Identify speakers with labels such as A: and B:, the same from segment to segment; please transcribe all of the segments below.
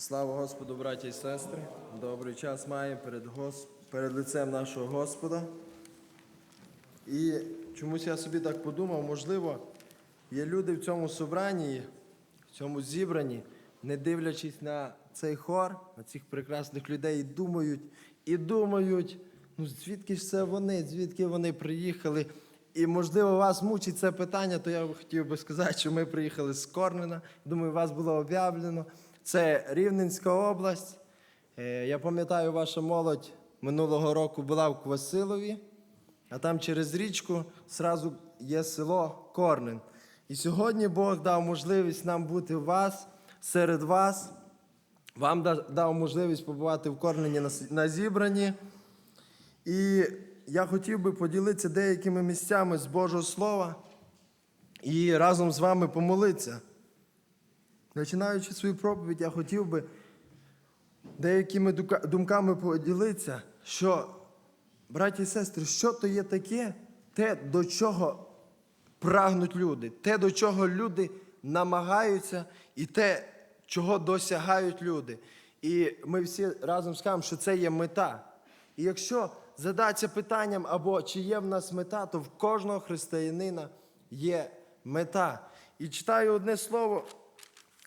A: Слава Господу, браті і сестри! Добрий час маємо перед, Гос... перед лицем нашого Господа. І чомусь я собі так подумав, можливо, є люди в цьому собранні, в цьому зібранні, не дивлячись на цей хор, на цих прекрасних людей, і думають, і думають, ну звідки ж це вони, звідки вони приїхали. І, можливо, вас мучить це питання, то я хотів би сказати, що ми приїхали з Корнена. Думаю, вас було об'явлено. Це Рівненська область. Е, Я пам'ятаю, ваша молодь минулого року була в Квасилові, а там через річку зразу є село Корнен. І сьогодні Бог дав можливість нам бути у вас, серед вас. Вам дав можливість побувати в Корнені на зібранні. І я хотів би поділитися деякими місцями з Божого Слова і разом з вами помолитися. Починаючи свою проповідь, я хотів би деякими думками поділитися, що, браті і сестри, що то є таке, те, до чого прагнуть люди, те, до чого люди намагаються, і те, чого досягають люди. І ми всі разом скажемо, що це є мета. І якщо задатися питанням, або чи є в нас мета, то в кожного християнина є мета. І читаю одне слово,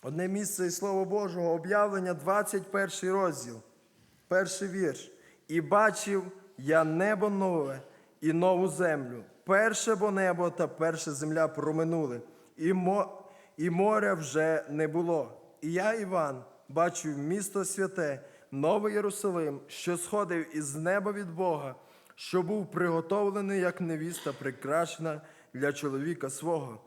A: одне місце із Слова Божого, об'явлення, 21 розділ, перший вірш. І бачив я небо нове і нову землю. Перше бо небо та перша земля проминули, і, мо, і моря вже не було. І я, Іван, бачив місто святе, новий Єрусалим, що сходив із неба від Бога, що був приготовлений як невіста, прикрашена для чоловіка свого.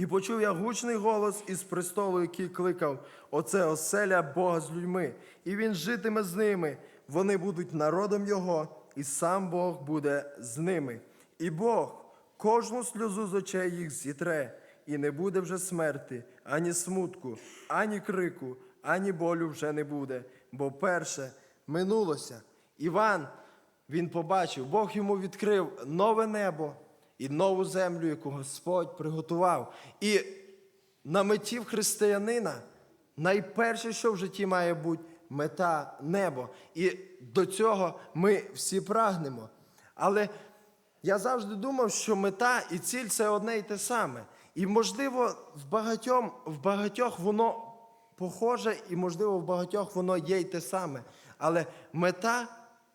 A: І почув я гучний голос із престолу, який кликав: Оце оселя Бога з людьми, і він житиме з ними. Вони будуть народом Його, і сам Бог буде з ними. І Бог кожну сльозу з очей їх зітре, і не буде вже смерти, ані смутку, ані крику, ані болю вже не буде. Бо перше минулося. Іван він побачив, Бог йому відкрив нове небо і нову землю, яку Господь приготував. І на меті в християнина найперше, що в житті має бути, мета небо. І до цього ми всі прагнемо. Але я завжди думав, що мета і ціль це одне і те саме. І, можливо, в багатьом, в багатьох воно похоже, і, можливо, в багатьох воно є й те саме. Але мета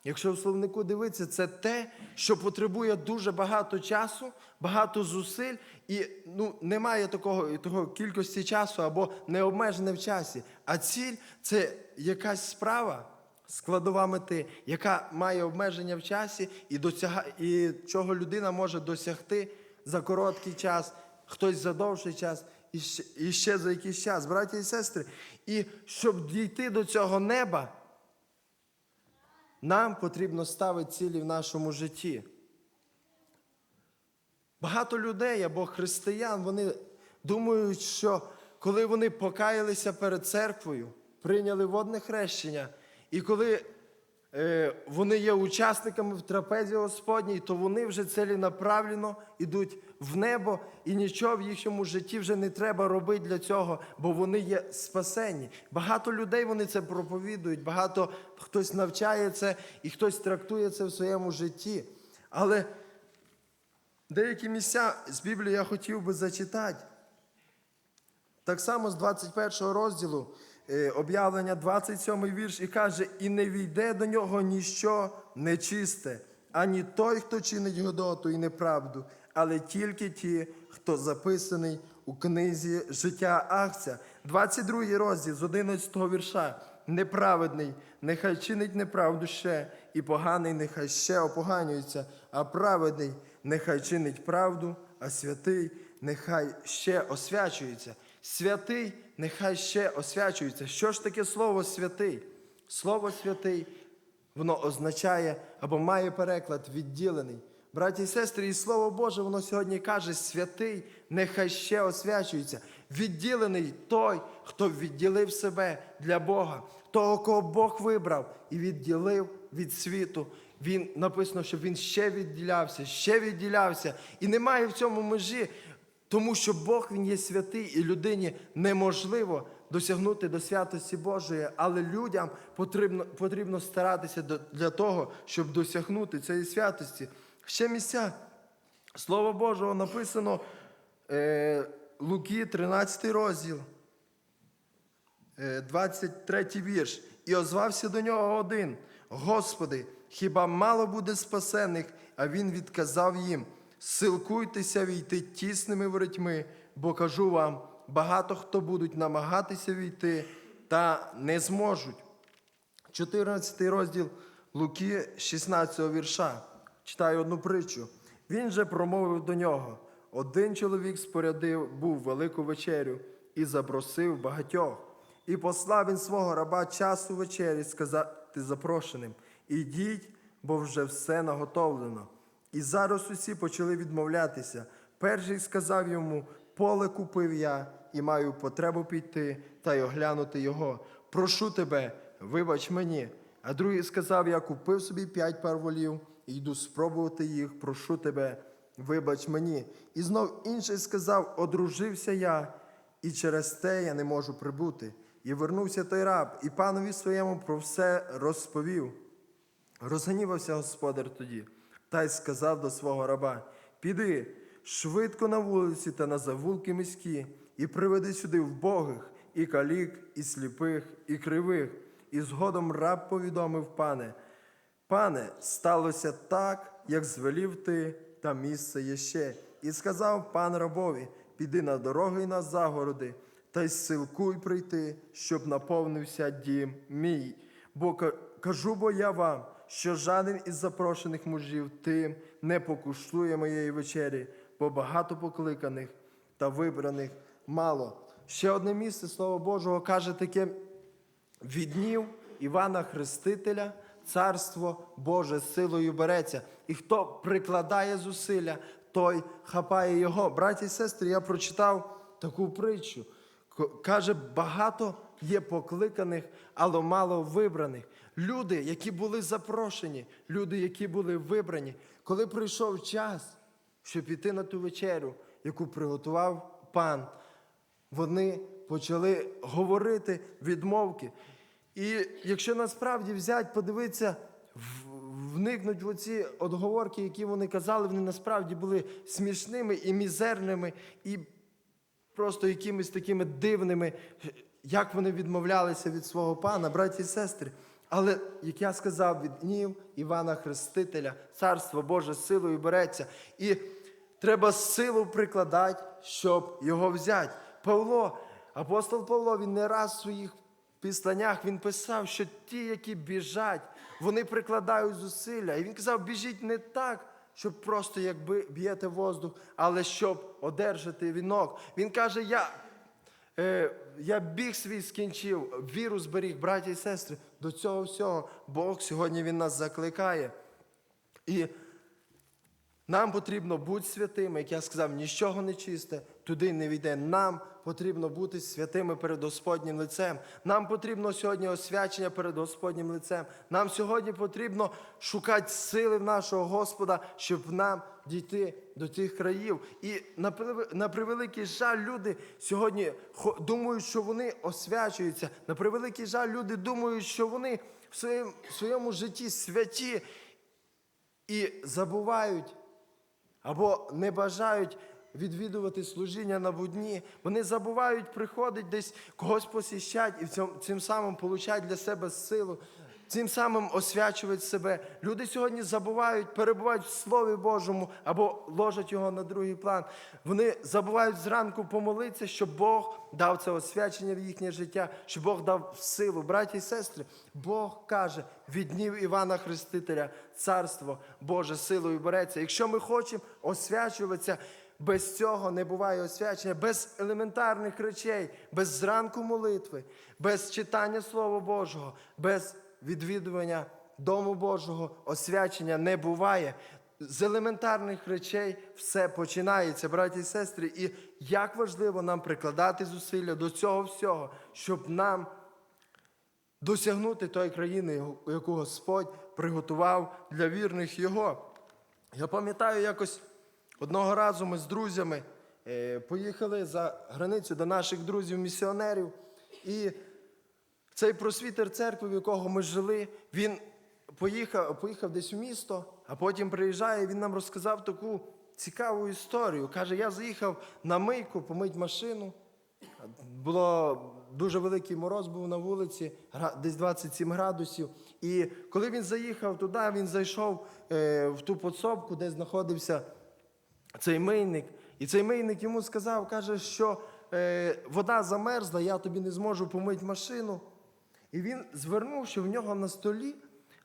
A: Якщо в словнику дивитися, це те, що потребує дуже багато часу, багато зусиль, і ну, немає такого, такого кількості часу або необмежене в часі. А ціль це якась справа, складова мети, яка має обмеження в часі і, досяга, і чого людина може досягти за короткий час, хтось за довший час. І ще, і ще за якийсь час, браті і сестри. І щоб дійти до цього неба, нам потрібно ставити цілі в нашому житті. Багато людей або християн, вони думають, що коли вони покаялися перед церквою, прийняли водне хрещення, і коли вони є учасниками в трапезі Господній, то вони вже ціленаправленно йдуть в небо, і нічого в їхньому житті вже не треба робити для цього, бо вони є спасені. Багато людей вони це проповідують, багато хтось навчає це і хтось трактує це в своєму житті. Але деякі місця з Біблії я хотів би зачитати. Так само з 21 розділу е, об'явлення 27 вірш і каже: І не війде до нього ніщо нечисте, ані той, хто чинить годоту і неправду, але тільки ті, хто записаний у книзі життя Ахця. 22 розділ з 11 вірша. Неправедний, нехай чинить неправду ще, і поганий нехай ще опоганюється, а праведний нехай чинить правду, а святий нехай ще освячується. Святий нехай ще освячується. Що ж таке слово святий? Слово святий, воно означає або має переклад відділений. Браті і сестри, і Слово Боже, воно сьогодні каже, святий, нехай ще освячується. Відділений той, хто відділив себе для Бога, того, кого Бог вибрав і відділив від світу. Він написано, що він ще відділявся, ще відділявся. І немає в цьому межі, тому що Бог він є святий, і людині неможливо досягнути до святості Божої, але людям потрібно, потрібно старатися для того, щоб досягнути цієї святості. Ще місця Слово Божого написано е, Луки, 13 розділ. Е, 23 вірш. І озвався до нього один: Господи, хіба мало буде спасених? А він відказав їм: Силкуйтеся війти тісними воротьми, бо кажу вам, багато хто будуть намагатися війти, та не зможуть. 14 розділ Луки, 16 вірша. Читаю одну притчу. Він же промовив до нього: один чоловік спорядив був велику вечерю і запросив багатьох. І послав він свого раба часу вечері сказати запрошеним: Ідіть, бо вже все наготовлено. І зараз усі почали відмовлятися. Перший сказав йому: Поле купив я і маю потребу піти та й оглянути його. Прошу тебе, вибач мені. А другий сказав: Я купив собі п'ять пар волів і йду спробувати їх. Прошу тебе, вибач мені. І знов інший сказав: Одружився я, і через те я не можу прибути. І вернувся той раб, і панові своєму про все розповів. Розгнівався господар тоді, та й сказав до свого раба: Піди швидко на вулиці та на завулки міські, і приведи сюди вбогих, і калік, і сліпих, і кривих. І згодом раб повідомив пане: Пане, сталося так, як звелів ти, та місце є ще. І сказав пан рабові: Піди на дороги і на загороди, та й силкуй прийти, щоб наповнився дім мій. Бо кажу бо я вам, що жаден із запрошених мужів тим не покуштує моєї вечері, бо багато покликаних та вибраних мало. Ще одне місце Слово Божого каже таке від днів Івана Хрестителя царство Боже силою береться. І хто прикладає зусилля, той хапає його. Браті і сестри, я прочитав таку притчу. Каже, багато є покликаних, але мало вибраних. Люди, які були запрошені, люди, які були вибрані, коли прийшов час, щоб піти на ту вечерю, яку приготував пан, вони почали говорити відмовки. І якщо насправді взяти, подивитися, вникнуть в оці отговорки, які вони казали, вони насправді були смішними і мізерними, і просто якимись такими дивними, як вони відмовлялися від свого пана, браті і сестри. Але, як я сказав, від днів Івана Хрестителя, царство Боже силою береться. І треба силу прикладати, щоб його взяти. Павло, апостол Павло, він не раз в своїх післаннях він писав, що ті, які біжать, вони прикладають зусилля. І він казав, біжіть не так, щоб просто якби б'єте воздух, але щоб одержати вінок. Він каже, я, я біг свій скінчив, віру зберіг, браті і сестри. До цього всього Бог сьогодні він нас закликає. І нам потрібно бути святими, як я сказав, нічого не чисте, туди не війде. Нам потрібно бути святими перед Господнім лицем. Нам потрібно сьогодні освячення перед Господнім лицем. Нам сьогодні потрібно шукати сили нашого Господа, щоб нам дійти до тих країв. І на превеликий жаль, люди сьогодні думають, що вони освячуються. На превеликий жаль, люди думають, що вони в своєму житті святі і забувають або не бажають відвідувати служіння на будні. Вони забувають приходити десь когось посіщать і в цим самим получають для себе силу, цим самим освячують себе. Люди сьогодні забувають, перебувають в Слові Божому або ложать його на другий план. Вони забувають зранку помолитися, щоб Бог дав це освячення в їхнє життя, щоб Бог дав силу. Браті і сестри, Бог каже від днів Івана Хрестителя, царство Боже силою береться. Якщо ми хочемо освячуватися, без цього не буває освячення, без елементарних речей, без зранку молитви, без читання Слова Божого, без відвідування Дому Божого освячення не буває. З елементарних речей все починається, браті і сестри. І як важливо нам прикладати зусилля до цього всього, щоб нам досягнути тої країни, яку Господь приготував для вірних Його. Я пам'ятаю, якось одного разу ми з друзями е, поїхали за границю до наших друзів-місіонерів. І цей просвітер церкви, в якого ми жили, він поїхав, поїхав десь у місто, а потім приїжджає, і він нам розказав таку цікаву історію. Каже, я заїхав на мийку помить машину. Було дуже великий мороз був на вулиці, десь 27 градусів. І коли він заїхав туди, він зайшов е, в ту подсобку, де знаходився цей мийник. І цей мийник йому сказав, каже, що е, вода замерзла, я тобі не зможу помити машину. І він звернув, що в нього на столі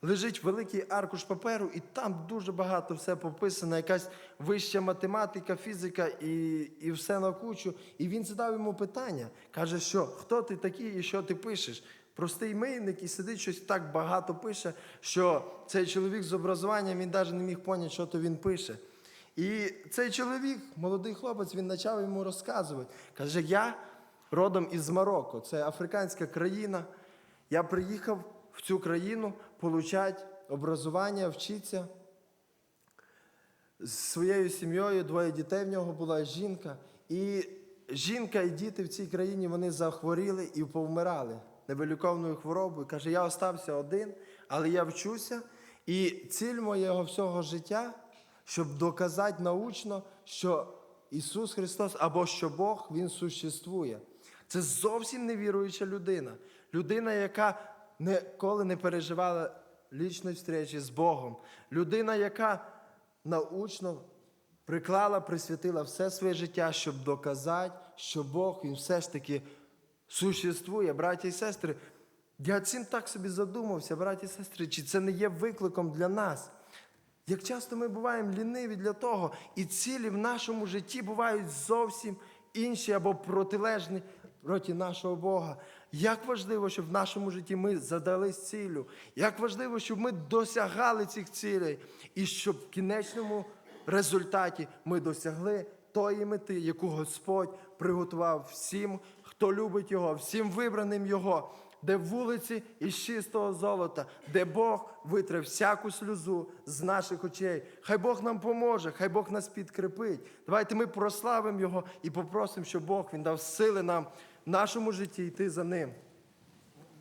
A: лежить великий аркуш паперу, і там дуже багато все пописано, якась вища математика, фізика і, і все на кучу. І він задав йому питання. Каже, що хто ти такий і що ти пишеш? Простий мийник і сидить щось так багато пише, що цей чоловік з образуванням він навіть не міг поняти, що то він пише. І цей чоловік, молодий хлопець, він почав йому розказувати. Каже, я родом із Марокко, це африканська країна. Я приїхав в цю країну получати образування, вчитися з своєю сім'єю, двоє дітей в нього була жінка. І жінка і діти в цій країні вони захворіли і повмирали невиліковною хворобою. Каже, я остався один, але я вчуся. І ціль моєго всього життя, щоб доказати научно, що Ісус Христос або що Бог Він существує. Це зовсім невіруюча людина. Людина, яка ніколи не переживала лічної зустрічі з Богом. Людина, яка научно приклала, присвятила все своє життя, щоб доказати, що Бог він все ж таки существує, браті і сестри. Я цим так собі задумався, браті і сестри, чи це не є викликом для нас? Як часто ми буваємо ліниві для того, і цілі в нашому житті бувають зовсім інші або протилежні проти нашого Бога. Як важливо, щоб в нашому житті ми задались цілю, як важливо, щоб ми досягали цих цілей, і щоб в кінечному результаті ми досягли тої мети, яку Господь приготував всім, хто любить Його, всім вибраним Його де вулиці із чистого золота, де Бог витре всяку сльозу з наших очей. Хай Бог нам поможе, хай Бог нас підкрепить. Давайте ми прославимо Його і попросимо, щоб Бог Він дав сили нам в нашому житті йти за ним.